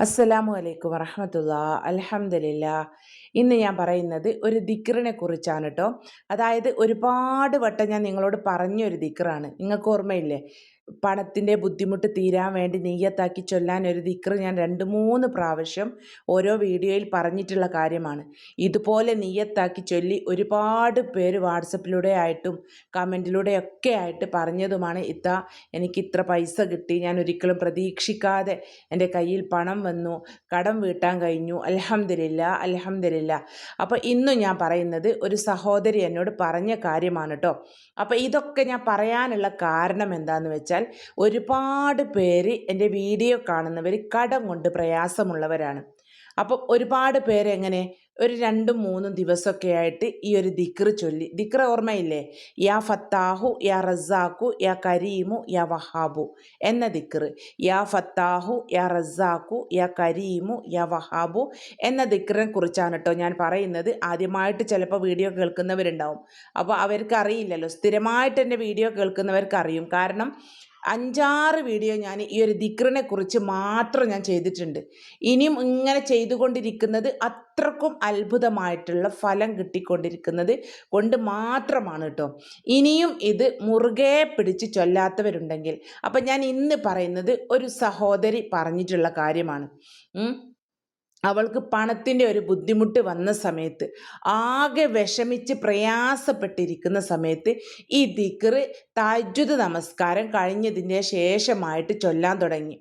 അസ്സലാമു അലൈക്കും വറഹമത്തുള്ള. അലഹമില്ല ഇന്ന് ഞാൻ പറയുന്നത് ഒരു ദിക്റിനെ കുറിച്ചാണ് കേട്ടോ അതായത് ഒരുപാട് വട്ടം ഞാൻ നിങ്ങളോട് പറഞ്ഞൊരു ദിക്റാണ്. നിങ്ങൾക്ക് ഓർമ്മയില്ലേ? പണത്തിന്റെ ബുദ്ധിമുട്ട് തീരാൻ വേണ്ടി നെയ്യത്താക്കി ചൊല്ലാൻ ഒരു ദിക്ർ ഞാൻ രണ്ട് മൂന്ന് പ്രാവശ്യം ഓരോ വീഡിയോയിൽ പറഞ്ഞിട്ടുള്ള കാര്യമാണ്. ഇതുപോലെ നെയ്യത്താക്കി ചൊല്ലി ഒരുപാട് പേര് വാട്സപ്പിലൂടെ ആയിട്ടും കമന്റിലൂടെ ഒക്കെ ആയിട്ട് പറഞ്ഞതുമാണ് ഇത്ത എനിക്ക് ഇത്ര പൈസ കിട്ടി ഞാൻ ഒരിക്കലും പ്രതീക്ഷിക്കാതെ എന്റെ കയ്യിൽ പണം വന്നു കടം വീട്ടാൻ കഴിഞ്ഞു അലഹമില്ല അലഹമില്ല അപ്പോൾ ഇന്നും ഞാൻ പറയുന്നത് ഒരു സഹോദരി എന്നോട് പറഞ്ഞ കാര്യമാണ് കേട്ടോ അപ്പോൾ ഇതൊക്കെ ഞാൻ പറയാനുള്ള കാരണം എന്താണെന്ന് വെച്ചാൽ ഒരുപാട് പേര് എന്റെ വീഡിയോ കാണുന്നവർ കടം കൊണ്ട് പ്രയാസമുള്ളവരാണ്. അപ്പം ഒരുപാട് പേര് എങ്ങനെ? ഒരു രണ്ടും മൂന്നും ദിവസമൊക്കെ ആയിട്ട് ഈ ഒരു ദിക്ർ ചൊല്ലി. ദിക്ർ ഓർമ്മയില്ലേ? യാ ഫത്താഹു യാ റസാഖു യാ കരീമു യാ വഹാബു എന്ന ദിക്ർ യാ ഫത്താഹു യാ റസാഖു യാ കരീമു യാ വഹാബു എന്ന ദിക്റിനെ കുറിച്ചാണ് കേട്ടോ ഞാൻ പറയുന്നത്. ആദ്യമായിട്ട് ചിലപ്പോൾ വീഡിയോ കേൾക്കുന്നവരുണ്ടാവും. അപ്പോൾ അവർക്ക് അറിയില്ലല്ലോ സ്ഥിരമായിട്ട് എന്റെ വീഡിയോ കേൾക്കുന്നവർക്ക് അറിയും കാരണം അഞ്ചാറ് വീഡിയോ ഞാൻ ഈ ഒരു ദിക്റിനെ കുറിച്ച് മാത്രം ഞാൻ ചെയ്തിട്ടുണ്ട്. ഇനിയും ഇങ്ങനെ ചെയ്തുകൊണ്ടിരിക്കുന്നത് അത്രക്കും അത്ഭുതമായിട്ടുള്ള ഫലം കിട്ടിക്കൊണ്ടിരിക്കുന്നത് കൊണ്ട് മാത്രമാണ് കേട്ടോ. ഇനിയും ഇത് മുറുകെ പിടിച്ച് ചൊല്ലാത്തവരുണ്ടെങ്കിൽ അപ്പം ഞാൻ ഇന്ന് പറയുന്നത് ഒരു സഹോദരി പറഞ്ഞിട്ടുള്ള കാര്യമാണ്. അവൾക്ക് പണത്തിന്റെ ഒരു ബുദ്ധിമുട്ട് വന്ന സമയത്ത് ആകെ വിഷമിച്ച് പ്രയാസപ്പെട്ടിരിക്കുന്ന സമയത്ത് ഈ ദിക്റ് താജ്ജുദ് നമസ്കാരം കഴിഞ്ഞതിന്റെ ശേഷമായിട്ട് ചൊല്ലാൻ തുടങ്ങി.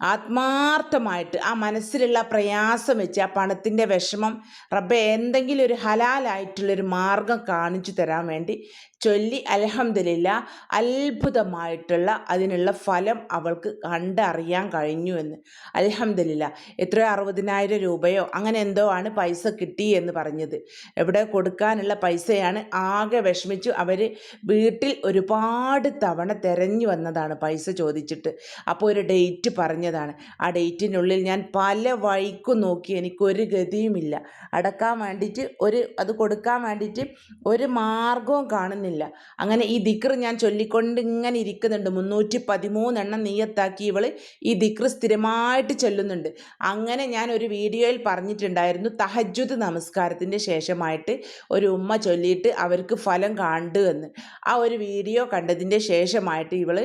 ആത്മാർത്ഥമായിട്ട് ആ മനസ്സിലുള്ള പ്രയാസം വെച്ച് ആ പണത്തിന്റെ വിഷമം റബ്ബെ എന്തെങ്കിലും ഒരു ഹലാലായിട്ടുള്ളൊരു മാർഗം കാണിച്ചു തരാൻ വേണ്ടി ചൊല്ലി അലഹമില്ല അത്ഭുതമായിട്ടുള്ള അതിനുള്ള ഫലം അവൾക്ക് കണ്ടറിയാൻ കഴിഞ്ഞു എന്ന്. അലഹമില്ല എത്രയോ അറുപതിനായിരം രൂപയോ അങ്ങനെ എന്തോ ആണ് പൈസ കിട്ടി എന്ന് പറഞ്ഞത്. എവിടെ കൊടുക്കാനുള്ള പൈസയാണ് ആകെ വിഷമിച്ചു. അവർ വീട്ടിൽ ഒരുപാട് തവണ തിരഞ്ഞു വന്നതാണ് പൈസ ചോദിച്ചിട്ട്. അപ്പോൾ ഒരു ഡേറ്റ് പറഞ്ഞതാണ്. ആ ഡേറ്റിനുള്ളിൽ ഞാൻ പല വഴിക്കും നോക്കി എനിക്കൊരു ഗതിയുമില്ല. അടക്കാൻ വേണ്ടിയിട്ട് ഒരു അത് കൊടുക്കാൻ വേണ്ടിയിട്ട് ഒരു മാർഗവും കാണുന്നില്ല. കാണുന്നില്ല അങ്ങനെ ഈ ദിക്ർ ഞാൻ ചൊല്ലിക്കൊണ്ട് ഇങ്ങനെ ഇരിക്കുന്നുണ്ട്. മുന്നൂറ്റി പതിമൂന്നെണ്ണം നീയത്താക്കി ഇവൾ ഈ ദിക്ർ സ്ഥിരമായിട്ട് ചൊല്ലുന്നുണ്ട്. അങ്ങനെ ഞാൻ ഒരു വീഡിയോയിൽ പറഞ്ഞിട്ടുണ്ടായിരുന്നു തഹജുദ് നമസ്കാരത്തിന്റെ ശേഷമായിട്ട് ഒരു ഉമ്മ ചൊല്ലിയിട്ട് അവർക്ക് ഫലം കണ്ടു എന്ന്. ആ ഒരു വീഡിയോ കണ്ടതിന്റെ ശേഷമായിട്ട് ഇവൾ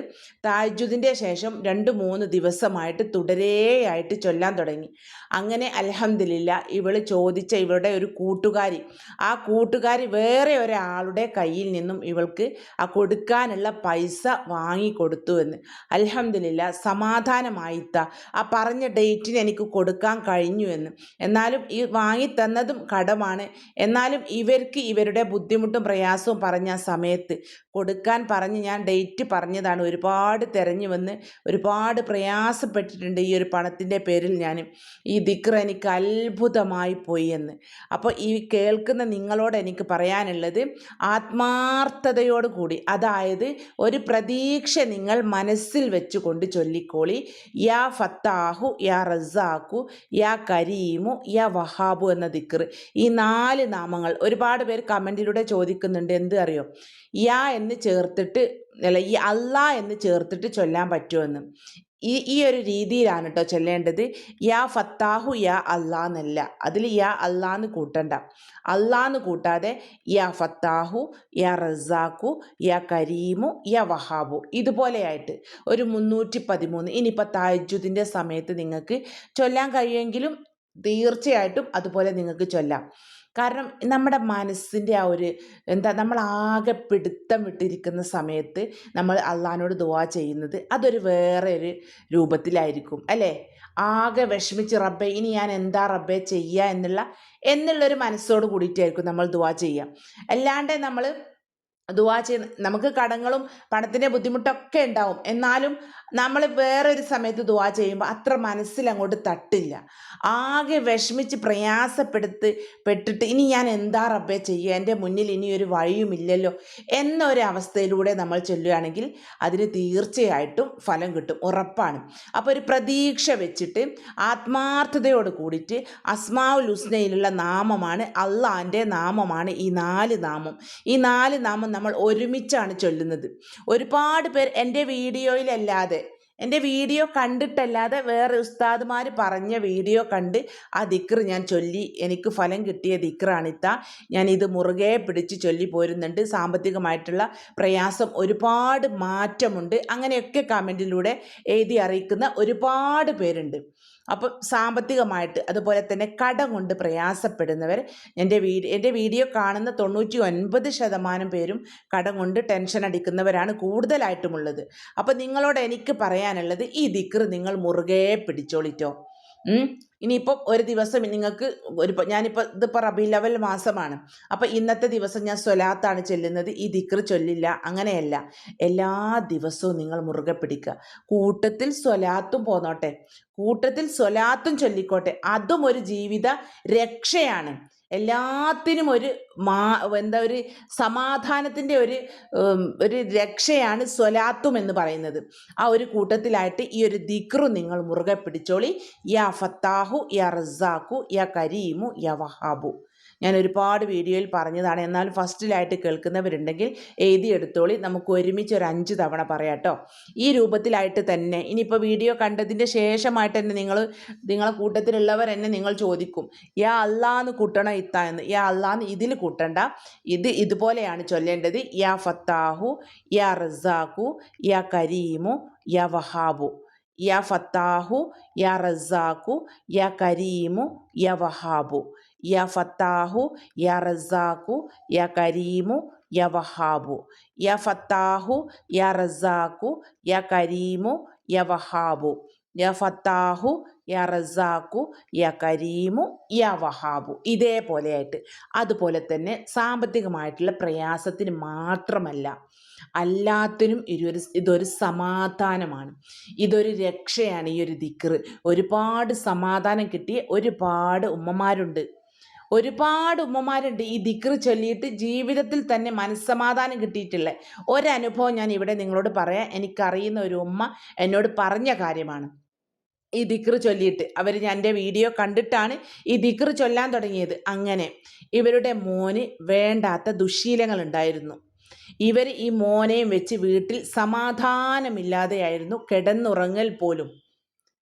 താജുദിന്റെ ശേഷം രണ്ട് മൂന്ന് ദിവസമായിട്ട് തുടരെയായിട്ട് ചൊല്ലാൻ തുടങ്ങി. അങ്ങനെ അലഹമില്ല ഇവൾ ചോദിച്ച ഇവളുടെ ഒരു കൂട്ടുകാരി. ആ കൂട്ടുകാരി വേറെ ഒരാളുടെ കയ്യിൽ നിന്നും നിന്നും ഇവൾക്ക് ആ കൊടുക്കാനുള്ള പൈസ വാങ്ങിക്കൊടുത്തു എന്ന്. അലഹമില്ല സമാധാനമായിത്ത. ആ പറഞ്ഞ ഡേറ്റിന് എനിക്ക് കൊടുക്കാൻ കഴിഞ്ഞു എന്ന്. എന്നാലും ഈ വാങ്ങി തന്നതും കടമാണ്. എന്നാലും ഇവർക്ക് ഇവരുടെ ബുദ്ധിമുട്ടും പ്രയാസവും പറഞ്ഞ സമയത്ത് കൊടുക്കാൻ പറഞ്ഞ് ഞാൻ ഡേറ്റ് പറഞ്ഞതാണ്. ഒരുപാട് തിരഞ്ഞു വന്ന് ഒരുപാട് പ്രയാസപ്പെട്ടിട്ടുണ്ട് ഈ ഒരു പണത്തിന്റെ പേരിൽ ഞാൻ. ഈ ദിക്ർ എനിക്ക് അത്ഭുതമായി പോയി എന്ന്. അപ്പോൾ ഈ കേൾക്കുന്ന നിങ്ങളോട് എനിക്ക് പറയാനുള്ളത് ആത്മാർത്ഥതയോട് കൂടി അതായത് ഒരു പ്രതീക്ഷ നിങ്ങൾ മനസ്സിൽ വെച്ചുകൊണ്ട് ചൊല്ലിക്കോളി യാ ഫത്താഹു യാ റസാഖു യാ കരീമു യാ വഹാബു എന്ന ദിക്കർ ഈ നാല് നാമങ്ങൾ ഒരുപാട് പേർ കമന്റിലൂടെ ചോദിക്കുന്നുണ്ട് എന്ത് അറിയോ? യാ എന്ന് ചേർത്തിട്ട് അല്ല ഈ അല്ല എന്ന് ചേർത്തിട്ട് ചൊല്ലാൻ പറ്റുമെന്ന് ഈ ഈ ഒരു രീതിയിലാണ് കേട്ടോ ചൊല്ലേണ്ടത്. യാ ഫത്താഹു യാ അല്ലാ എന്നല്ല അതിൽ യാ അല്ലാന്ന് കൂട്ടണ്ട. അല്ലാന്ന് കൂട്ടാതെ യാ ഫത്താഹു യാ റസാഖു യാ കരീമു യാ വഹാബു. ഇതുപോലെയായിട്ട് ഒരു മുന്നൂറ്റി പതിമൂന്ന് ഇനിയിപ്പോൾ താജുദിന്റെ സമയത്ത് നിങ്ങൾക്ക് ചൊല്ലാൻ കഴിയുമെങ്കിലും തീർച്ചയായിട്ടും അതുപോലെ നിങ്ങൾക്ക് ചൊല്ലാം. കാരണം നമ്മുടെ മനസ്സിന്റെ ആ ഒരു എന്താ നമ്മൾ ആകെ പിടുത്തം വിട്ടിരിക്കുന്ന സമയത്ത് നമ്മൾ അള്ളഹാനോട് ദുവാ ചെയ്യുന്നത് അതൊരു വേറെ ഒരു രൂപത്തിലായിരിക്കും അല്ലേ? ആകെ വിഷമിച്ച് റബ്ബെ ഇനി ഞാൻ എന്താ റബ്ബെ ചെയ്യുക എന്നുള്ള എന്നുള്ളൊരു മനസ്സോട് കൂടിയിട്ടായിരിക്കും നമ്മൾ ദുവാ ചെയ്യുക അല്ലാണ്ട് നമ്മൾ ദുവാ ചെയ്യുന്ന നമുക്ക് കടങ്ങളും പണത്തിന്റെ ബുദ്ധിമുട്ടൊക്കെ ഉണ്ടാവും. എന്നാലും നമ്മൾ വേറൊരു സമയത്ത് ദുവാ ചെയ്യുമ്പോൾ അത്ര മനസ്സിൽ അങ്ങോട്ട് തട്ടില്ല. ആകെ വിഷമിച്ച് പ്രയാസപ്പെടുത്ത് പെട്ടിട്ട് ഇനി ഞാൻ എന്താ റബ്ബേ ചെയ്യുക എന്റെ മുന്നിൽ ഇനി ഒരു വഴിയുമില്ലല്ലോ എന്നൊരു അവസ്ഥയിലൂടെ നമ്മൾ ചെല്ലുകയാണെങ്കിൽ അതിന് തീർച്ചയായിട്ടും ഫലം കിട്ടും. ഉറപ്പാണ്. അപ്പോൾ ഒരു പ്രതീക്ഷ വെച്ചിട്ട് ആത്മാർത്ഥതയോട് കൂടിയിട്ട് അസ്മാവുൽ ഹുസ്നയിലുള്ള നാമമാണ് അള്ളാന്റെ നാമമാണ് ഈ നാല് നാമം. ഈ നാല് നാമം നമ്മൾ ഒരുമിച്ചാണ് ചൊല്ലുന്നത്. ഒരുപാട് പേർ എന്റെ വീഡിയോയിലല്ലാതെ എന്റെ വീഡിയോ കണ്ടിട്ടല്ലാതെ വേറെ ഉസ്താദ്മാർ പറഞ്ഞ വീഡിയോ കണ്ട് ആ ദിക്ർ ഞാൻ ചൊല്ലി. എനിക്ക് ഫലം കിട്ടിയ ദിക്റാണിത്ത. ഞാൻ ഇത് മുറുകെ പിടിച്ച് ചൊല്ലി പോരുന്നുണ്ട്. സാമ്പത്തികമായിട്ടുള്ള പ്രയാസം ഒരുപാട് മാറ്റമുണ്ട്. അങ്ങനെയൊക്കെ കമന്റിലൂടെ എഴുതി അറിയിക്കുന്ന ഒരുപാട് പേരുണ്ട്. അപ്പം സാമ്പത്തികമായിട്ട് അതുപോലെ തന്നെ കടം കൊണ്ട് പ്രയാസപ്പെടുന്നവർ എന്റെ വീഡിയോ എന്റെ വീഡിയോ കാണുന്ന തൊണ്ണൂറ്റി ഒൻപത് ശതമാനം പേരും കടം കൊണ്ട് ടെൻഷൻ അടിക്കുന്നവരാണ് കൂടുതലായിട്ടുമുള്ളത്. അപ്പം നിങ്ങളോട് എനിക്ക് പറയാനുള്ളത് ഈ ദിക്ർ നിങ്ങൾ മുറുകെ പിടിച്ചോളിറ്റോ ഇനിയിപ്പം ഒരു ദിവസം നിങ്ങൾക്ക് ഒരു ഞാനിപ്പോൾ ഇതിപ്പോൾ റബി ലെവൽ മാസമാണ്. അപ്പം ഇന്നത്തെ ദിവസം ഞാൻ സ്വലാത്താണ് ചെല്ലുന്നത്. ഈ ദിക്ർ ചൊല്ലില്ല. അങ്ങനെയല്ല. എല്ലാ ദിവസവും നിങ്ങൾ മുറുകെ പിടിക്കുക. കൂട്ടത്തിൽ സ്വലാത്തും പോന്നോട്ടെ. കൂട്ടത്തിൽ സ്വലാത്തും ചൊല്ലിക്കോട്ടെ. അതും ഒരു ജീവിത രക്ഷയാണ്. എല്ലാത്തിനും ഒരു മാ എന്താ ഒരു സമാധാനത്തിന്റെ ഒരു ഒരു രക്ഷയാണ് സ്വലാത്തും എന്ന് പറയുന്നത്. ആ ഒരു കൂട്ടത്തിലായിട്ട് ഈ ഒരു ദിക്റു നിങ്ങൾ മുറുകെ പിടിച്ചോളി. യാ ഫത്താഹു യാ റസാഖു യാ കരീമു യാ വഹാബു. ഞാൻ ഒരുപാട് വീഡിയോയിൽ പറഞ്ഞതാണ്. എന്നാൽ ഫസ്റ്റിലായിട്ട് കേൾക്കുന്നവരുണ്ടെങ്കിൽ എഴുതിയെടുത്തോളി. നമുക്ക് ഒരുമിച്ച് ഒരു അഞ്ച് തവണ പറയാട്ടോ ഈ രൂപത്തിലായിട്ട് തന്നെ ഇനിയിപ്പോൾ വീഡിയോ കണ്ടതിന്റെ ശേഷമായിട്ട് തന്നെ നിങ്ങൾ നിങ്ങളെ കൂട്ടത്തിലുള്ളവർ തന്നെ നിങ്ങൾ ചോദിക്കും യാ അല്ലാന്ന് കൂട്ടണം ഇത്ത എന്ന്? യാ അല്ലാന്ന് ഇതിൽ കൂട്ടണ്ട. ഇത് ഇതുപോലെയാണ് ചൊല്ലേണ്ടത്. യാ ഫത്താഹു യാ റസാഖു യാ കരീമു യാ വഹാബു. യാ ഫത്താഹു യാ റസാഖു യാ കരീമു യാ വഹാബു. യാ ഫത്താഹു യാ റസാഖു യാ കരീമു യാ വഹാബു യാ ഫത്താഹു യാ റസാഖു യാ കരീമു യാ വഹാബു യാ ഫത്താഹു യാ റസാഖു യാ കരീമു യാ വഹാബു ഇതേപോലെയായിട്ട്. അതുപോലെ തന്നെ സാമ്പത്തികമായിട്ടുള്ള പ്രയാസത്തിന് മാത്രമല്ല അല്ലാത്തിനും ഇതൊരു ഇതൊരു സമാധാനമാണ്. ഇതൊരു രക്ഷയാണ് ഈ ഒരു ദിക്കറ് ഒരുപാട് സമാധാനം കിട്ടിയ ഒരുപാട് ഉമ്മമാരുണ്ട്. ഒരുപാട് ഉമ്മമാരുണ്ട് ഈ ദിക്ർ ചൊല്ലിയിട്ട് ജീവിതത്തിൽ തന്നെ മനസ്സമാധാനം കിട്ടിയിട്ടുള്ള ഒരനുഭവം ഞാൻ ഇവിടെ നിങ്ങളോട് പറയാം. എനിക്കറിയുന്ന ഒരു ഉമ്മ എന്നോട് പറഞ്ഞ കാര്യമാണ്. ഈ ദിക്ർ ചൊല്ലിയിട്ട്. അവർ ഞാൻ എന്റെ വീഡിയോ കണ്ടിട്ടാണ് ഈ ദിക്ർ ചൊല്ലാൻ തുടങ്ങിയത്. അങ്ങനെ ഇവരുടെ മോന് വേണ്ടാത്ത ദുശീലങ്ങൾ ഉണ്ടായിരുന്നു ഇവർ ഈ മോനെയും വെച്ച് വീട്ടിൽ സമാധാനമില്ലാതെയായിരുന്നു. കിടന്നുറങ്ങൽ പോലും.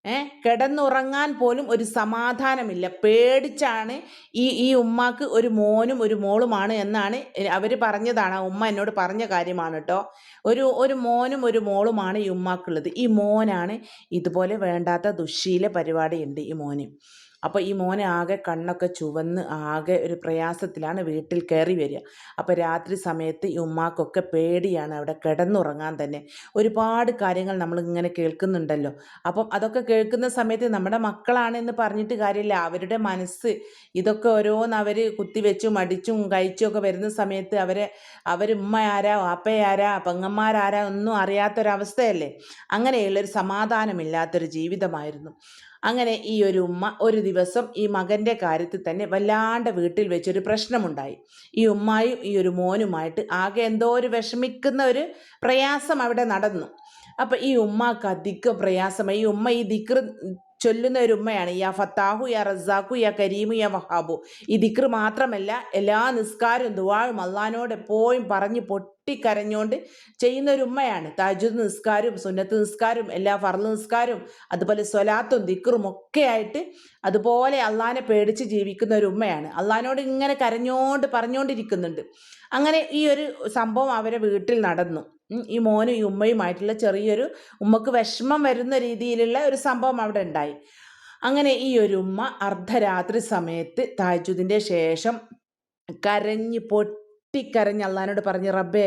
ഏ? കിടന്നുറങ്ങാൻ പോലും ഒരു സമാധാനമില്ല. പേടിച്ചാണ് ഈ ഈ ഉമ്മാക്ക് ഒരു മോനും ഒരു മോളുമാണ് എന്നാണ് അവർ പറഞ്ഞതാണ്. ഉമ്മ എന്നോട് പറഞ്ഞ കാര്യമാണ് കേട്ടോ ഒരു ഒരു മോനും ഒരു മോളുമാണ് ഈ ഉമ്മാക്കുള്ളത്. ഈ മോനാണ് ഇതുപോലെ വേണ്ടാത്ത ദുശ്ശീല പരിപാടിയുണ്ട് ഈ മോന്. അപ്പോൾ ഈ മോനെ ആകെ കണ്ണൊക്കെ ചുവന്ന് ആകെ ഒരു പ്രയാസത്തിലാണ് വീട്ടിൽ കയറി വരിക. അപ്പോൾ രാത്രി സമയത്ത് ഈ ഉമ്മാക്കൊക്കെ പേടിയാണ് അവിടെ കിടന്നുറങ്ങാൻ തന്നെ. ഒരുപാട് കാര്യങ്ങൾ നമ്മൾ ഇങ്ങനെ കേൾക്കുന്നുണ്ടല്ലോ. അപ്പം അതൊക്കെ കേൾക്കുന്ന സമയത്ത് നമ്മുടെ മക്കളാണെന്ന് പറഞ്ഞിട്ട് കാര്യമില്ല. അവരുടെ മനസ്സ് ഇതൊക്കെ ഓരോന്ന് അവർ കുത്തിവെച്ചും അടിച്ചും കഴിച്ചും ഒക്കെ വരുന്ന സമയത്ത് അവരെ അവർ ഉമ്മ ആരാ വാപ്പയാരാ പെങ്ങന്മാരാരാ ഒന്നും അറിയാത്തൊരവസ്ഥയല്ലേ? അങ്ങനെയുള്ളൊരു സമാധാനമില്ലാത്തൊരു ജീവിതമായിരുന്നു. അങ്ങനെ ഈ ഒരു ഉമ്മ ഒരു ദിവസം ഈ മകന്റെ കാര്യത്തിൽ തന്നെ വല്ലാണ്ട് വീട്ടിൽ വെച്ചൊരു പ്രശ്നമുണ്ടായി. ഈ ഉമ്മായും ഈ ഒരു മോനുമായിട്ട് ആകെ എന്തോ ഒരു വിഷമിക്കുന്ന ഒരു പ്രയാസം അവിടെ നടന്നു. അപ്പം ഈ ഉമ്മാക്ക് അധികം പ്രയാസമായി. ഈ ഉമ്മ ഈ ദിക്ർ ചൊല്ലുന്ന ഒരു ഉമ്മയാണ്. യാ ഫത്താഹു യാ റസാഖു യാ കരീമു യാ വഹാബു. ഈ ദിക്ർ മാത്രമല്ല എല്ലാ നിസ്കാരവും ദുവാഴും അള്ളഹാനോട് എപ്പോഴും പറഞ്ഞ് പൊട്ടിക്കരഞ്ഞുകൊണ്ട് ചെയ്യുന്ന ഒരു ഉമ്മയാണ് താജുദ് നിസ്കാരവും സുന്നത്ത് നിസ്കാരവും എല്ലാ ഫർദ് നിസ്കാരവും അതുപോലെ സ്വലാത്തും ദിക്റും ഒക്കെ ആയിട്ട് അതുപോലെ അള്ളഹാനെ പേടിച്ച് ജീവിക്കുന്ന ഒരു ഉമ്മയാണ് അള്ളഹാനോട് ഇങ്ങനെ കരഞ്ഞോണ്ട് പറഞ്ഞുകൊണ്ടിരിക്കുന്നുണ്ട് അങ്ങനെ ഈ ഒരു സംഭവം അവരെ വീട്ടിൽ നടന്നു. ഈ മോനും ഈ ഉമ്മയുമായിട്ടുള്ള ചെറിയൊരു ഉമ്മക്ക് വിഷമം വരുന്ന രീതിയിലുള്ള ഒരു സംഭവം അവിടെ ഉണ്ടായി. അങ്ങനെ ഈ ഒരു ഉമ്മ അർദ്ധരാത്രി സമയത്ത് താജുദിന്റെ ശേഷം കരഞ്ഞ് പൊട്ടിക്കരഞ്ഞ് അള്ളഹാനോട് പറഞ്ഞു റബ്ബേ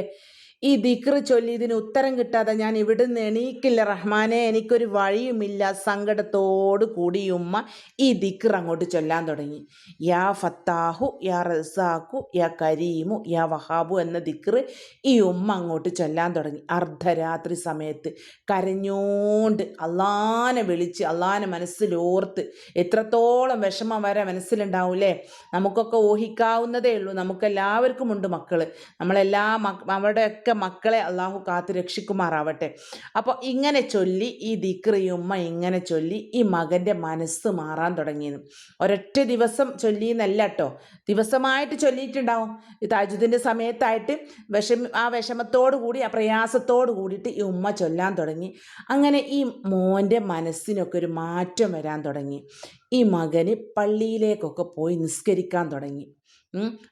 ഈ ദിക്റ് ചൊല്ലി ഇതിന് ഉത്തരം കിട്ടാതെ ഞാൻ ഇവിടുന്ന് എണീക്കില്ല. റഹ്മാനെ എനിക്കൊരു വഴിയുമില്ല. സങ്കടത്തോടു കൂടി ഉമ്മ ഈ ദിക്ർ അങ്ങോട്ട് ചൊല്ലാൻ തുടങ്ങി. യാ ഫത്താഹു യാ റസാഖു യാ കരീമു യാ വഹാബു എന്ന ദിക്ർ ഈ ഉമ്മ അങ്ങോട്ട് ചൊല്ലാൻ തുടങ്ങി. അർദ്ധരാത്രി സമയത്ത് കരഞ്ഞോണ്ട് അള്ളാനെ വിളിച്ച് അള്ളാനെ മനസ്സിലോർത്ത് എത്രത്തോളം വിഷമം വരെ മനസ്സിലുണ്ടാവൂലേ? നമുക്കൊക്കെ ഊഹിക്കാവുന്നതേ ഉള്ളൂ. നമുക്കെല്ലാവർക്കും ഉണ്ട് മക്കൾ നമ്മളെല്ലാ മക് അവരുടെയൊക്കെ മക്കളെ അള്ളാഹു കാത്ത് രക്ഷിക്കുമാറാവട്ടെ. അപ്പോൾ ഇങ്ങനെ ചൊല്ലി ഈ ദിക്രിയുമ്മ ഇങ്ങനെ ചൊല്ലി ഈ മകന്റെ മനസ്സ് മാറാൻ തുടങ്ങിയെന്ന്. ഒരൊറ്റ ദിവസം ചൊല്ലിയെന്നല്ല കേട്ടോ ദിവസമായിട്ട് ചൊല്ലിയിട്ടുണ്ടാവും. ഈ താജുദിന്റെ സമയത്തായിട്ട് വിഷമ ആ വിഷമത്തോടു കൂടി ആ പ്രയാസത്തോടു കൂടിയിട്ട് ഈ ഉമ്മ ചൊല്ലാൻ തുടങ്ങി. അങ്ങനെ ഈ മോന്റെ മനസ്സിനൊക്കെ ഒരു മാറ്റം വരാൻ തുടങ്ങി. ഈ മകന് പള്ളിയിലേക്കൊക്കെ പോയി നിസ്കരിക്കാൻ തുടങ്ങി.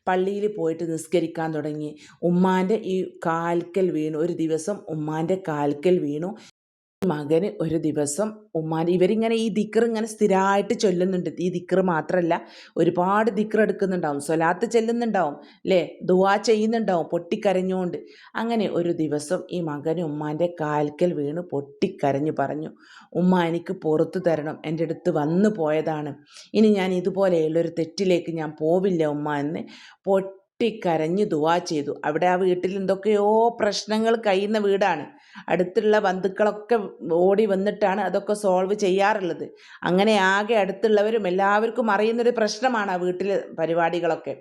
പള്ളിയിൽ പോയിട്ട് നിസ്കരിക്കാൻ തുടങ്ങി. ഉമ്മാന്റെ ഈ കാൽക്കൽ വീണു. ഒരു ദിവസം ഉമ്മാന്റെ കാൽക്കൽ വീണു. മകന് ഒരു ദിവസം ഉമ്മാൻ ഇവരിങ്ങനെ ഈ ദിക്കർ ഇങ്ങനെ സ്ഥിരമായിട്ട് ചൊല്ലുന്നുണ്ട്. ഈ ദിക്കർ മാത്രമല്ല ഒരുപാട് ദിക്കർ എടുക്കുന്നുണ്ടാവും. സ്വലാത്ത് ചെല്ലുന്നുണ്ടാവും അല്ലേ ദുവാ ചെയ്യുന്നുണ്ടാവും പൊട്ടിക്കരഞ്ഞുകൊണ്ട്. അങ്ങനെ ഒരു ദിവസം ഈ മകൻ ഉമ്മാന്റെ കാൽക്കൽ വീണ് പൊട്ടിക്കരഞ്ഞു പറഞ്ഞു ഉമ്മ എനിക്ക് പുറത്തു തരണം. എന്റെ അടുത്ത് വന്നു പോയതാണ്. ഇനി ഞാൻ ഇതുപോലെയുള്ളൊരു തെറ്റിലേക്ക് ഞാൻ പോവില്ല ഉമ്മ എന്ന് പൊട്ടിക്കരഞ്ഞ് ദുവാ ചെയ്തു. അവിടെ ആ വീട്ടിൽ എന്തൊക്കെയോ പ്രശ്നങ്ങൾ കഴിയുന്ന വീടാണ്. അടുത്തുള്ള ബന്ധുക്കളൊക്കെ ഓടി വന്നിട്ടാണ് അതൊക്കെ സോൾവ് ചെയ്യാറുള്ളത്. അങ്ങനെ ആകെ അടുത്തുള്ളവരും എല്ലാവർക്കും അറിയുന്നൊരു പ്രശ്നമാണ് ആ വീട്ടിലെ പരിപാടികളൊക്കെ.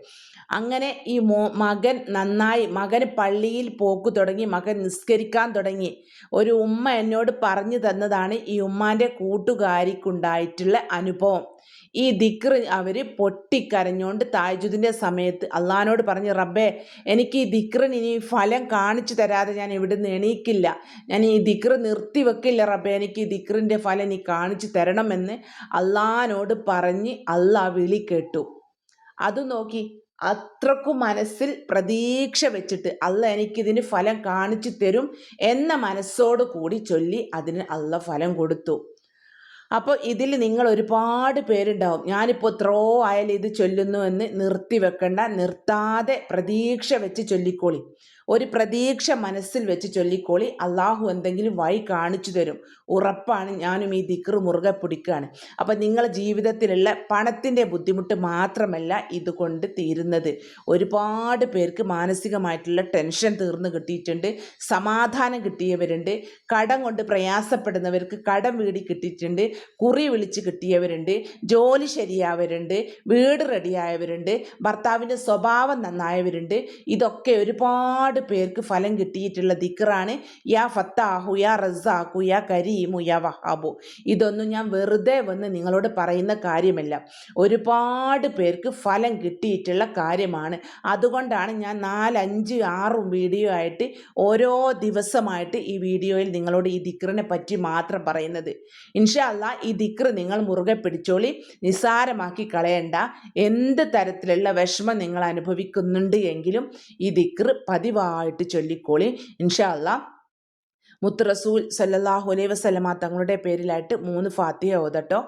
അങ്ങനെ ഈ മോ മകൻ നന്നായി മകൻ പള്ളിയിൽ പോക്ക് തുടങ്ങി മകൻ നിസ്കരിക്കാൻ തുടങ്ങി. ഒരു ഉമ്മ എന്നോട് പറഞ്ഞു തന്നതാണ് ഈ ഉമ്മാന്റെ കൂട്ടുകാരിക്കുണ്ടായിട്ടുള്ള അനുഭവം. ഈ ദിക്ർ അവർ പൊട്ടിക്കരഞ്ഞുകൊണ്ട് താജ്ജുദിന്റെ സമയത്ത് അള്ളഹാനോട് പറഞ്ഞ് റബ്ബേ എനിക്ക് ഈ ദിക്റിന് ഇനി ഫലം കാണിച്ചു തരാതെ ഞാൻ ഇവിടുന്ന് എണീക്കില്ല. ഞാൻ ഈ ദിക്ർ നിർത്തി വെക്കില്ല റബ്ബേ. എനിക്ക് ഈ ദിക്റിന്റെ ഫലം നീ കാണിച്ചു തരണമെന്ന് അള്ളഹാനോട് പറഞ്ഞ് അള്ളാ വിളി കേട്ടു. അത് നോക്കി അത്രക്കും മനസ്സിൽ പ്രതീക്ഷ വെച്ചിട്ട് അല്ല എനിക്കിതിന് ഫലം കാണിച്ചു തരും എന്ന മനസ്സോട് കൂടി ചൊല്ലി അതിന് അല്ല ഫലം കൊടുത്തു. അപ്പോൾ ഇതിൽ നിങ്ങൾ ഒരുപാട് പേരുണ്ടാവും. ഞാനിപ്പോൾ ത്രോ ആയാലും ഇത് ചൊല്ലുന്നു എന്ന് നിർത്തി വെക്കണ്ട നിർത്താതെ പ്രതീക്ഷ വെച്ച് ചൊല്ലിക്കോളി. ഒരു പ്രതീക്ഷ മനസ്സിൽ വെച്ച് ചൊല്ലിക്കോളി. അള്ളാഹു എന്തെങ്കിലും വഴി കാണിച്ചു തരും. ഉറപ്പാണ് ഞാനും ഈ ദിക്റ് മുറുകെ പിടിക്കുകയാണ് അപ്പം നിങ്ങളുടെ ജീവിതത്തിലുള്ള പണത്തിന്റെ ബുദ്ധിമുട്ട് മാത്രമല്ല ഇതുകൊണ്ട് തീരുന്നത്. ഒരുപാട് പേർക്ക് മാനസികമായിട്ടുള്ള ടെൻഷൻ തീർന്നു കിട്ടിയിട്ടുണ്ട്. സമാധാനം കിട്ടിയവരുണ്ട്. കടം കൊണ്ട് പ്രയാസപ്പെടുന്നവർക്ക് കടം വീടി കിട്ടിയിട്ടുണ്ട്. കുറി വിളിച്ച് കിട്ടിയവരുണ്ട്. ജോലി ശരിയായവരുണ്ട്. വീട് റെഡിയായവരുണ്ട്. ഭർത്താവിന്റെ സ്വഭാവം നന്നായവരുണ്ട്. ഇതൊക്കെ ഒരുപാട് പേർക്ക് ഫലം കിട്ടിയിട്ടുള്ള ദിക്കറാണ് യാ ഫത്താഹു യാ റസാഖു യാ കരീമു യാ വഹാബു. ഇതൊന്നും ഞാൻ വെറുതെ വന്ന് നിങ്ങളോട് പറയുന്ന കാര്യമല്ല. ഒരുപാട് പേർക്ക് ഫലം കിട്ടിയിട്ടുള്ള കാര്യമാണ്. അതുകൊണ്ടാണ് ഞാൻ നാലഞ്ച് ആറും വീഡിയോ ആയിട്ട് ഓരോ ദിവസമായിട്ട് ഈ വീഡിയോയിൽ നിങ്ങളോട് ഈ ദിക്റിനെ പറ്റി മാത്രം പറയുന്നത്. ഇൻഷാ അല്ലാ ഈ ദിക്ർ നിങ്ങൾ മുറുകെ പിടിച്ചോളി നിസ്സാരമാക്കി കളയണ്ട. എന്ത് തരത്തിലുള്ള വിഷമം നിങ്ങൾ അനുഭവിക്കുന്നുണ്ട് എങ്കിലും ഈ ദിക്ർ പതിവായിട്ട് ചൊല്ലിക്കോളി. ഇൻഷാ അല്ലാ മുത്ത് റസൂൽ സല്ലല്ലാഹു അലൈഹി വസല്ലമ തങ്ങളുടെ പേരിലായിട്ട് മൂന്ന് ഫാത്തിഹ ഓതട്ടോ.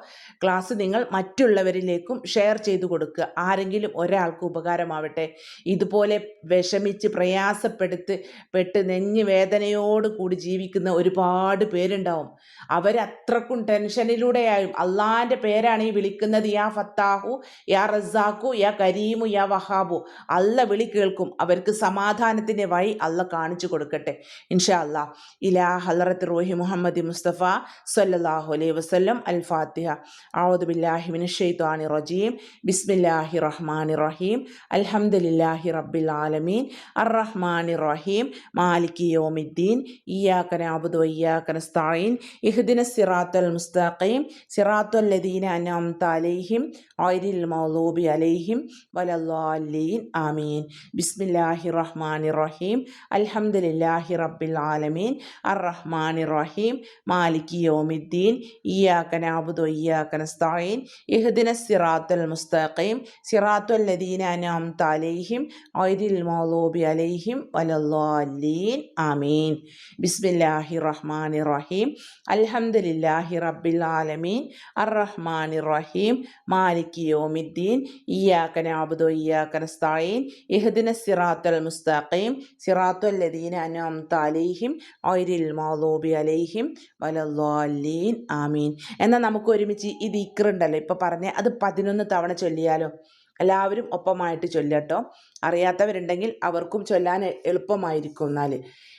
ക്ലാസ് നിങ്ങൾ മറ്റുള്ളവരിലേക്കും ഷെയർ ചെയ്തു കൊടുക്കുക. ആരെങ്കിലും ഒരാൾക്ക് ഉപകാരമാവട്ടെ. ഇതുപോലെ വിഷമിച്ച് പ്രയാസപ്പെടുത്ത് പെട്ട് നെഞ്ഞ് വേദനയോട് കൂടി ജീവിക്കുന്ന ഒരുപാട് പേരുണ്ടാവും. അവരത്രക്കും ടെൻഷനിലൂടെയായും അള്ളാഹിന്റെ പേരാണ് ഈ വിളിക്കുന്നത് യാ ഫത്താഹു യാ റസാഖു യാ കരീമു യാ വഹാബു. അല്ല വിളി കേൾക്കും. അവർക്ക് സമാധാനത്തിന്റെ വഴി അല്ല കാണിച്ചു കൊടുക്കട്ടെ. ഇൻഷാ അല്ലാ ഇലാ ഹലറത്ത് റൂഹി മുഹമ്മദ് മുസ്തഫ സല്ലല്ലാഹു അലൈഹി വസല്ലം അൽ ഫാത്തിഹ ഔദു ബില്ലാഹി മിനശ് റജീം. ബിസ്മില്ലാഹി റഹ്മാനി റഹീം. അൽഹംദുലില്ലാഹി റബ്ബിൽ ആലമീൻ. അർ റഹ്മാനി റഹീം. മാലികി യൗമിദ്ദീൻ. ഇയ്യാക അബുദ് വഇയ്യാക നസ്തഈൻ. ഇഹ്ദിന സിറാത്തൽ മുസ്തഖീം. സിറാത്തുൽ ലദീന അൻഅംത അലൈഹിം. ഗൈറിൽ മൗലൂബി അലൈഹിം. വലല്ലാലീൻ ആമീൻ. ബിസ്മില്ലാഹി റഹ്മാനി റഹീം. അൽഹംദുലില്ലാഹി റബ്ബിൽ ആലമീൻ. അർ റഹ്മാൻ റഹീം മാലിക് യോമിദ്ദീൻ. ഇയാക്ക നാബുദു ഇയാക്ക നസ്തഈൻ. ഇഹ്ദിന സിറാത്തുൽ മുസ്തഖീം. സിറാത്തുൽ ലദീന അൻഅംത അലൈഹിം. ഐദിൽ മൗലൂബി അലൈഹിം. വലല്ലാലീൻ ആമീൻ. ബിസ്മില്ലാഹി റഹ്മാൻ റഹീം അൽഹംദുലില്ലാഹി റബ്ബിൽ ആലമീൻ. അർ റഹ്മാൻ റഹീം മാലിക് യോമിദ്ദീൻ. ഇയാക്ക നാബുദു ഇയാക്ക നസ്തഈൻ. ഇഹ്ദിന സിറാത്തുൽ മുസ്തഖീം. സിറാത്തുൽ ലദീന അൻഅംത അലൈഹിം. ഐരിൽ മാലോബി അലൈഹിം ആമീൻ. എന്നാൽ നമുക്ക് ഒരുമിച്ച് ഈ ദിക്റുണ്ടല്ലോ ഇപ്പോൾ പറഞ്ഞ അത് പതിനൊന്ന് തവണ ചൊല്ലിയാലോ? എല്ലാവരും ഒപ്പമായിട്ട് ചൊല്ലട്ടോ അറിയാത്തവരുണ്ടെങ്കിൽ അവർക്കും ചൊല്ലാൻ എളുപ്പമായിരിക്കും എന്നാൽ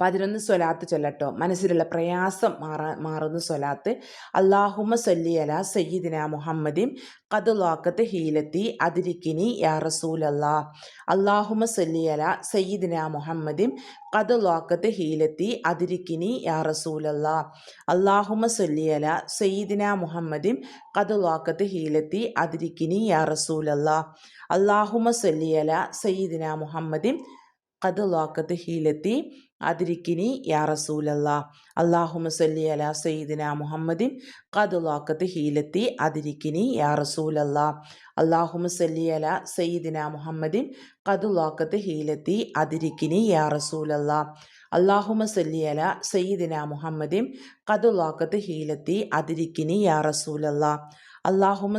പതിനൊന്ന് സ്വലാത്ത് ചൊല്ലട്ടോ. മനസ്സിലുള്ള പ്രയാസം മാറാ മാറുന്ന സ്വലാത്ത്. അള്ളാഹുമ സല്ലി അല സയ്യിദിന മുഹമ്മദിൻ കതുലാക്കത്ത് ഹീലത്തി അതിരിക്കിനി യാ റസൂലല്ലാ. അള്ളാഹുമ സല്ലി അല സയ്യിദിന മുഹമ്മദിൻ കതുലാക്കത്ത് ഹീലത്തി അതിരിക്കിനി യാ റസൂലല്ലാ. അള്ളാഹുമ സല്ലി അല സയ്യിദിന മുഹമ്മദിൻ കതുലാക്കത്ത് ഹീലത്തി അതിരിക്കിനി യാ റസൂലല്ലാ. അള്ളാഹുമ സല്ലി അല സയ്യിദിന മുഹമ്മദിം കത് ലോക്കത്ത് ഹീലത്തി അതിരിക്കിനി യാ റസൂലല്ല അള്ളാഹുമ സല്ലി അല സയ്യിദിന മുഹമ്മദിൻ കദുലാക്കത്ത് ലോക്കത്ത് ഹീലത്തി അതിരിക്കിനി യാ റസൂലല്ല അള്ളാഹുമ സല്ലി അല സയ്യിദിന മുഹമ്മദിൻ കദുലാക്കത്ത് ലോക്കത്ത് ഹീലത്തി അതിരിക്കിനി യാ റസൂലല്ല അള്ളാഹുമ സല്ലി അല സയ്യിദിന മുഹമ്മദിൻ കദുലാക്കത്ത് ലോക്കത്ത് ഹീലത്തി അതിരിക്കിനി യാ റസൂലല്ല അള്ളാഹുമ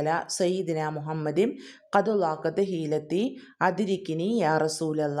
അല സയ്യിദിന മുഹമ്മദിൻ കതുലാക്കത്ത് ഹീലത്തി അതിരിക്കിനി യാ റസൂലല്ല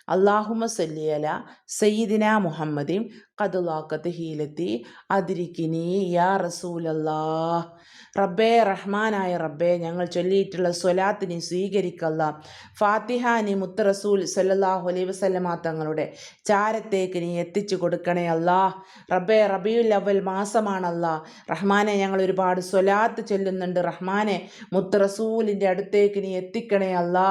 അള്ളാഹുമ സല്ലിയല സയ്യിദിന മുഹമ്മദിൻ കതുലാക്കത്ത് ഹീലത്തി. അതിരിക്കിനി യാ റസൂലല്ലാ റബ്ബേ റഹ്മാനായ റബ്ബേ ഞങ്ങൾ ചൊല്ലിയിട്ടുള്ള സ്വലാത്തിനെ സ്വീകരിക്കല്ല. ഫാത്തിഹാനി മുത്ത് റസൂൽ സല്ലാഹു അലൈ വസല്ലമ തങ്ങളുടെ ചാരത്തേക്ക് നീ എത്തിച്ചു കൊടുക്കണേ അല്ലാ. റബ്ബേ റബിയുൽ അവൽ മാസമാണല്ല. റഹ്മാനെ ഞങ്ങൾ ഒരുപാട് സ്വലാത്ത് ചൊല്ലുന്നുണ്ട്. റഹ്മാനെ മുത്ത് റസൂലിന്റെ അടുത്തേക്ക് നീ എത്തിക്കണേ അല്ലാ.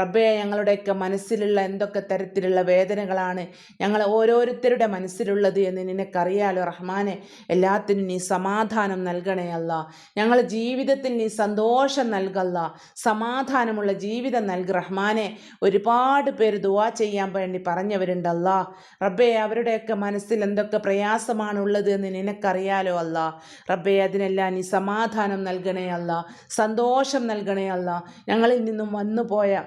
റബ്ബേ ഞങ്ങളുടെയൊക്കെ മനസ്സിലുള്ള എന്തൊക്കെ തരത്തിലുള്ള വേദനകളാണ് ഞങ്ങൾ ഓരോരുത്തരുടെ മനസ്സിലുള്ളത് എന്ന് നിനക്കറിയാലോ റഹ്മാനെ? എല്ലാത്തിനും നീ സമാധാനം നൽകണേ അല്ല. ഞങ്ങൾ ജീവിതത്തിൽ നീ സന്തോഷം നൽകല്ല. സമാധാനമുള്ള ജീവിതം നൽകി റഹ്മാനെ. ഒരുപാട് പേര് ദുവാ ചെയ്യാൻ വേണ്ടി പറഞ്ഞവരുണ്ടല്ല റബ്ബെ അവരുടെയൊക്കെ മനസ്സിൽ എന്തൊക്കെ പ്രയാസമാണുള്ളത് എന്ന് നിനക്കറിയാലോ അല്ല. റബ്ബെ അതിനെല്ലാം നീ സമാധാനം നൽകണേ അല്ല. സന്തോഷം നൽകണേ അല്ല. ഞങ്ങളിൽ നിന്നും വന്നുപോയ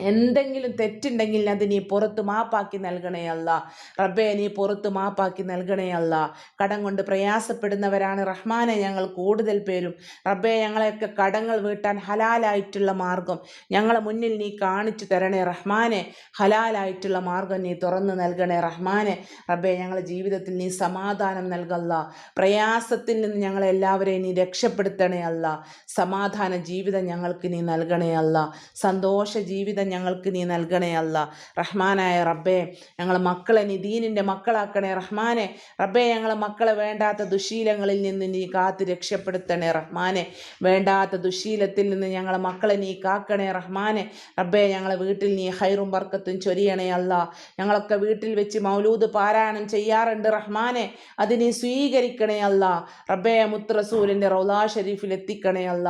എന്തെങ്കിലും തെറ്റുണ്ടെങ്കിൽ അത് നീ പുറത്ത് മാപ്പാക്കി നൽകണേ അല്ല. റബ്ബെ നീ പുറത്ത് മാപ്പാക്കി നൽകണേ അല്ല. കടം കൊണ്ട് പ്രയാസപ്പെടുന്നവരാണ് റഹ്മാനെ ഞങ്ങൾ കൂടുതൽ പേരും. റബ്ബെ ഞങ്ങളെയൊക്കെ കടങ്ങൾ വീട്ടാൻ ഹലാലായിട്ടുള്ള മാർഗം ഞങ്ങളെ മുന്നിൽ നീ കാണിച്ചു തരണേ റഹ്മാനെ. ഹലാലായിട്ടുള്ള മാർഗം നീ തുറന്നു നൽകണേ റഹ്മാനെ. റബ്ബെ ഞങ്ങളെ ജീവിതത്തിൽ നീ സമാധാനം നൽകല്ല. പ്രയാസത്തിൽ നിന്ന് ഞങ്ങളെല്ലാവരെയും നീ രക്ഷപ്പെടുത്തണേ അല്ല. സമാധാന ജീവിതം ഞങ്ങൾക്ക് നീ നൽകണേ അല്ല. സന്തോഷ ജീവിതം ഞങ്ങൾക്ക് നീ നൽകണേ അല്ല. റഹ്മാനായ റബ്ബേ ഞങ്ങളെ മക്കളെ നീ ദീനിന്റെ മക്കളാക്കണേ. റഹ്മാനെ റബ്ബേ ഞങ്ങളെ മക്കളെ വേണ്ടാത്ത ദുശീലങ്ങളിൽ നിന്ന് നീ കാത്ത് രക്ഷപ്പെടുത്തണേ. റഹ്മാനെ വേണ്ടാത്ത ദുശീലത്തിൽ നിന്ന് ഞങ്ങളെ മക്കളെ നീ കാക്കണേ. റഹ്മാനെ റബ്ബേ ഞങ്ങളെ വീട്ടിൽ നീ ഹൈറും വർക്കത്തും ചൊരിയണേ അല്ല. ഞങ്ങളൊക്കെ വീട്ടിൽ വെച്ച് മൗലൂദ് പാരായണം ചെയ്യാറുണ്ട്. റഹ്മാനെ അത് നീ സ്വീകരിക്കണേ അല്ല. റബ്ബേ മുത്രസൂലിന്റെ റൗലാ ഷെരീഫിൽ എത്തിക്കണേ അല്ല.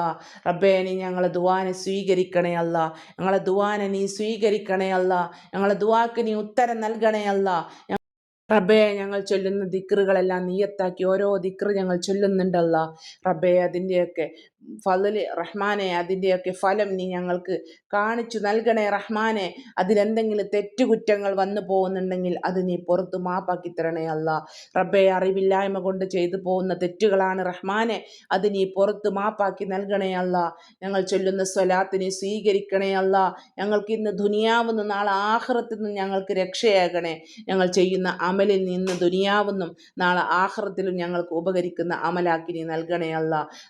റബ്ബേ നീ ഞങ്ങളെ ദുവാനെ സ്വീകരിക്കണേ അല്ല. ഞങ്ങളെ ദുവാനെ നീ സ്വീകരിക്കണേ അല്ല. ഞങ്ങളെ ദുവാക്ക് നീ ഉത്തരം നൽകണേ അല്ല. റബ്ബേ ഞങ്ങൾ ചൊല്ലുന്ന ദിക്റുകളെല്ലാം നീയത്താക്കി. ഓരോ ദിക്റ് ഞങ്ങൾ ചൊല്ലുന്നുണ്ടല്ല. റബ്ബേ അതിന്റെയൊക്കെ ഫലല് റഹ്മാനെ അതിന്റെയൊക്കെ ഫലം നീ ഞങ്ങൾക്ക് കാണിച്ചു നൽകണേ. റഹ്മാനെ അതിലെന്തെങ്കിലും തെറ്റുകുറ്റങ്ങൾ വന്നു പോകുന്നുണ്ടെങ്കിൽ അത് നീ പുറത്ത് മാപ്പാക്കി തരണേ അല്ല. റബ്ബെ അറിവില്ലായ്മ കൊണ്ട് ചെയ്തു പോകുന്ന തെറ്റുകളാണ് റഹ്മാനെ. അത് നീ പുറത്ത് മാപ്പാക്കി നൽകണേ അല്ല. ഞങ്ങൾ ചൊല്ലുന്ന സ്വലാത്തിനെ സ്വീകരിക്കണേ അല്ല. ഞങ്ങൾക്ക് ഇന്ന് ദുനിയാവുന്ന നാളെ ആഹ്റത്തിൽ നിന്ന് ഞങ്ങൾക്ക് രക്ഷയാകണേ. ഞങ്ങൾ ചെയ്യുന്ന അമലിൽ നിന്ന് ദുനിയാവുന്നും നാളെ ആഹ്റത്തിലും ഞങ്ങൾക്ക് ഉപകരിക്കുന്ന അമലാക്കി നീ നൽകണേ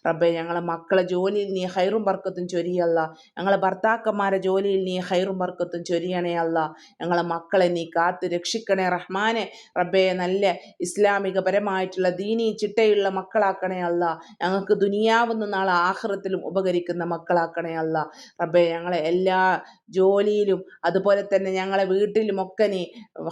റബ്ബെ ഞങ്ങളെ മക്കളെ ജോലിയിൽ നീ ഹൈറും വർക്കത്തും ചൊരിയല്ല. ഞങ്ങളെ ഭർത്താക്കന്മാരെ ജോലിയിൽ നീ ഹൈറും വർക്കത്തും ചൊരിയണേ അല്ല. ഞങ്ങളെ മക്കളെ നീ കാത്ത് രക്ഷിക്കണേ റഹ്മാനെ. റബ്ബെ നല്ല ഇസ്ലാമികപരമായിട്ടുള്ള ദീനി ചിട്ടയുള്ള മക്കളാക്കണേ അല്ല. ഞങ്ങൾക്ക് ദുനിയാവുന്ന നാളെ ആഹ്റത്തിലും ഉപകരിക്കുന്ന മക്കളാക്കണേ അല്ല. റബ്ബെ ഞങ്ങളെ എല്ലാ ജോലിയിലും അതുപോലെ തന്നെ ഞങ്ങളെ വീട്ടിലുമൊക്കെ നീ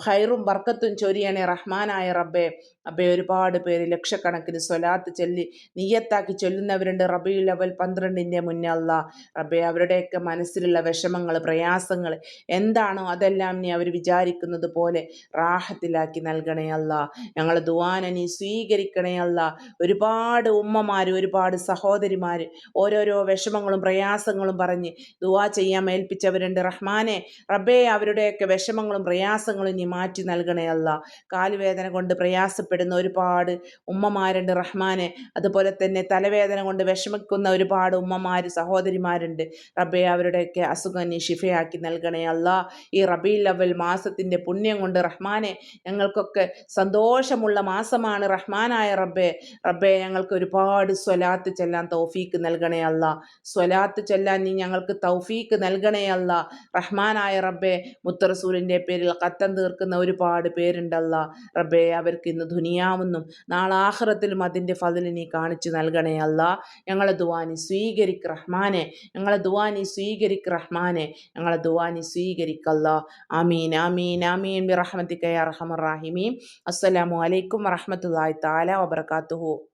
ഹൈറും വർക്കത്തും ചൊരിയണേ റഹ്മാനായ റബ്ബെ. അബ്ബെ ഒരുപാട് പേര് ലക്ഷക്കണക്കിന് സ്വലാത്ത് ചൊല്ലി നീയത്താക്കി ചൊല്ലുന്നവരുണ്ട്. റബിയുൽ അവൽ പന്ത്രണ്ടിന്റെ മുന്നേ അല്ല റബ്ബെ അവരുടെയൊക്കെ മനസ്സിലുള്ള വിഷമങ്ങൾ പ്രയാസങ്ങൾ എന്താണോ അതെല്ലാം നീ അവർ വിചാരിക്കുന്നത് പോലെ റാഹത്തിലാക്കി നൽകണേ അല്ല ഞങ്ങൾ ദുവാന നീ സ്വീകരിക്കണേ അല്ല ഒരുപാട് ഉമ്മമാർ ഒരുപാട് സഹോദരിമാർ ഓരോരോ വിഷമങ്ങളും പ്രയാസങ്ങളും പറഞ്ഞ് ദുവാ ചെയ്യാൻ ഏൽപ്പിച്ചവരുണ്ട്. റഹ്മാനെ റബ്ബേ അവരുടെയൊക്കെ വിഷമങ്ങളും പ്രയാസങ്ങളും നീ മാറ്റി നൽകണേ അല്ല. കാലുവേദന കൊണ്ട് പ്രയാസപ്പെടുന്ന ഒരുപാട് ഉമ്മമാരുണ്ട് റഹ്മാനെ. അതുപോലെ തന്നെ തലവേദന കൊണ്ട് വിഷമിക്കുന്ന ഒരുപാട് ഉമ്മമാർ സഹോദരിമാരുണ്ട്. റബ്ബേ അവരുടെയൊക്കെ അസുഖം നീ ഷിഫയാക്കി നൽകണേ അല്ല. ഈ റബീ ലവൽ മാസത്തിന്റെ പുണ്യം കൊണ്ട് റഹ്മാനെ ഞങ്ങൾക്കൊക്കെ സന്തോഷമുള്ള മാസമാണ് റഹ്മാനായ റബ്ബേ. റബ്ബേ ഞങ്ങൾക്ക് ഒരുപാട് സ്വലാത്ത് ചെല്ലാൻ തൗഫീക്ക് നൽകണേ അല്ല. സ്വലാത്ത് ചെല്ലാൻ നീ ഞങ്ങൾക്ക് തൗഫീക്ക് നൽകണേ അല്ല. റഹ്മാനായ റബ്ബേ മുത്തറസൂലിന്റെ പേരിൽ കത്തം തീർക്കുന്ന ഒരുപാട് പേരുണ്ടല്ല. റബ്ബെ അവർക്ക് ഇന്ന് ദുനിയാവെന്നും നാളെ ആഹ്റത്തിലും അതിന്റെ ഫതിലിനി കാണിച്ചു നൽകണേ അല്ല. ഞങ്ങളെ ദുവാനി സ്വീകരിക്ക് റഹ്മാനെ. ഞങ്ങളെ ദുവാനി സ്വീകരിക്ക് റഹ്മാനെ. ഞങ്ങളെ ദുവാനി സ്വീകരിക്കല്ല ആമീൻ ആമീൻ ആമീൻ. ബി റഹ്മത്തിക്കയ റഹമർ റാഹിമീൻ. അസ്സലാമു അലൈക്കും വറഹമത്തല്ലാഹി താല വബർക്കാത്തുഹു